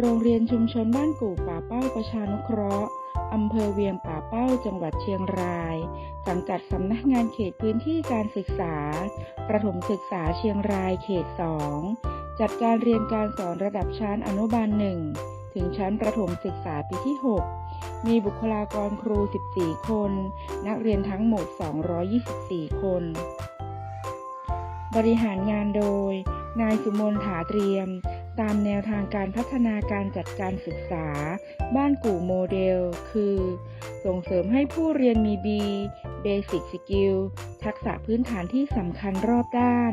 โรงเรียนชุมชนบ้านกู่ป่าเป้าประชานุเคราะห์อำเภอเวียงป่าเป้าจังหวัดเชียงราย สังกัดสำนักงานเขตพื้นที่การศึกษา ประถมศึกษาเชียงรายเขต 2 จัดการเรียนการสอนระดับชั้นอนุบาล 1 ถึงชั้นประถมศึกษาปีที่ 6 มีบุคลากรครู 14 คน นักเรียนทั้งหมด 224 คน บริหารงานโดย นายสุมนถาเตรียม ตามแนวทางการพัฒนาการจัดการศึกษา บ้านกู่โมเดล คือ ส่งเสริมให้ผู้เรียนมี B Basic Skill ทักษะพื้นฐานที่สำคัญรอบด้าน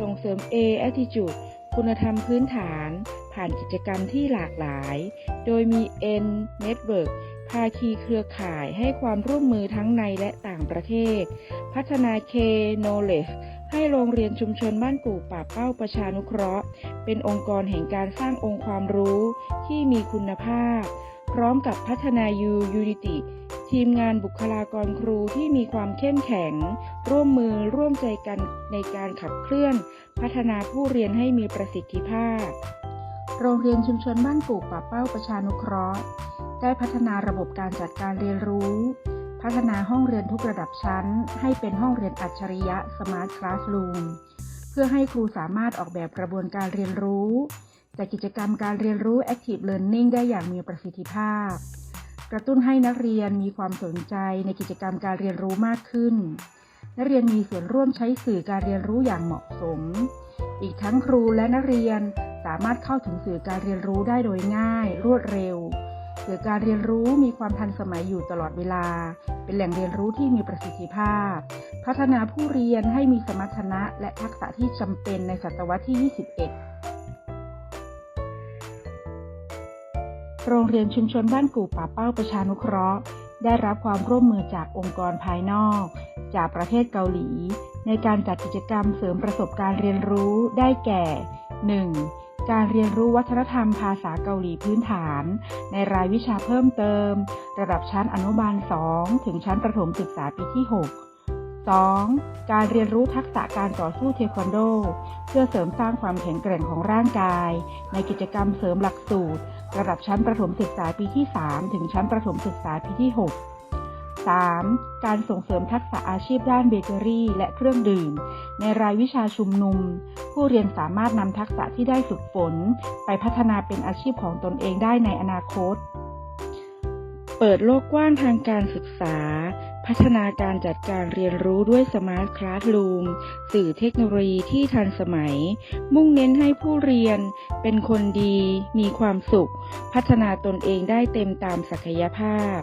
ส่งเสริม A Attitude คุณธรรมพื้นฐาน ผ่านกิจกรรมที่หลากหลาย โดยมี N Network ภาคีเครือข่ายให้ความร่วมมือทั้งในและต่างประเทศ พัฒนา K Knowledge ให้โรงเรียนชุมชนบ้านกู่ป่าเป้าประชานุเคราะห์ เป็นองค์กรแห่งการสร้างองค์ความรู้ที่มีคุณภาพ พร้อมกับพัฒนา U Unity ทีมงานบุคลากรครูที่มีความเข้มแข็ง ร่วมมือร่วมใจกันในการขับเคลื่อน พัฒนาผู้เรียนให้มีประสิทธิภาพ โรงเรียนชุมชนบ้านกู่ป่าเป้าประชานุเคราะห์ ได้พัฒนาระบบการจัดการเรียนรู้ พัฒนาห้องเรียนทุกระดับชั้น ให้เป็นห้องเรียนอัจฉริยะ Smart Classroom เพื่อให้ครูสามารถออกแบบกระบวนการเรียนรู้จัดกิจกรรมการเรียนรู้ Active Learning ได้อย่างมีประสิทธิภาพ กระตุ้นให้นักเรียนมีความสนใจในกิจกรรมการเรียนรู้มากขึ้น นักเรียนมีส่วนร่วมใช้สื่อการเรียนรู้อย่างเหมาะสม อีกทั้งครูและนักเรียนสามารถเข้าถึงสื่อการเรียนรู้ได้โดยง่าย รวดเร็ว สื่อการเรียนรู้มีความทันสมัยอยู่ตลอดเวลา เป็นแหล่งเรียนรู้ที่มีประสิทธิภาพ พัฒนาผู้เรียนให้มีสมรรถนะและทักษะที่จำเป็นในศตวรรษที่ 21 โรงเรียนชุมชนบ้านกู่ป่าเป้าประชานุเคราะห์ ได้รับความร่วมมือจากองค์กรภายนอก จากประเทศเกาหลี ในการจัดกิจกรรมเสริมประสบการณ์เรียนรู้ได้แก่ 1. การเรียนรู้วัฒนธรรมภาษาเกาหลีพื้นฐาน ในรายวิชาเพิ่มเติม ระดับชั้นอนุบาล 2 ถึงชั้นประถมศึกษาปีที่ 6 2. การเรียนรู้ทักษะการต่อสู้เทควันโด เพื่อเสริมสร้างความแข็งแกร่งของร่างกาย ในกิจกรรมเสริมหลักสูตร ระดับชั้นประถมศึกษาปีที่ 3 ถึงชั้นประถมศึกษาปีที่ 6 3. การส่งเสริมทักษะอาชีพด้านเบเกอรี่ และเครื่องดื่ม ในรายวิชาชุมนุม ผู้เรียนสามารถนำทักษะที่ได้ฝึกฝน ไปพัฒนาเป็นอาชีพของตนเองได้ในอนาคต เปิดโลกกว้างทางการศึกษา พัฒนาการจัดการเรียนรู้ด้วยสมาร์ทคลาส o ูมสื่อเทคโนโลยีที่ทันสมัย มุ่งเน้นให้ผู้เรียนเป็นคนดี มีความสุข พัฒนาตนเองได้เต็มตามศักยภาพ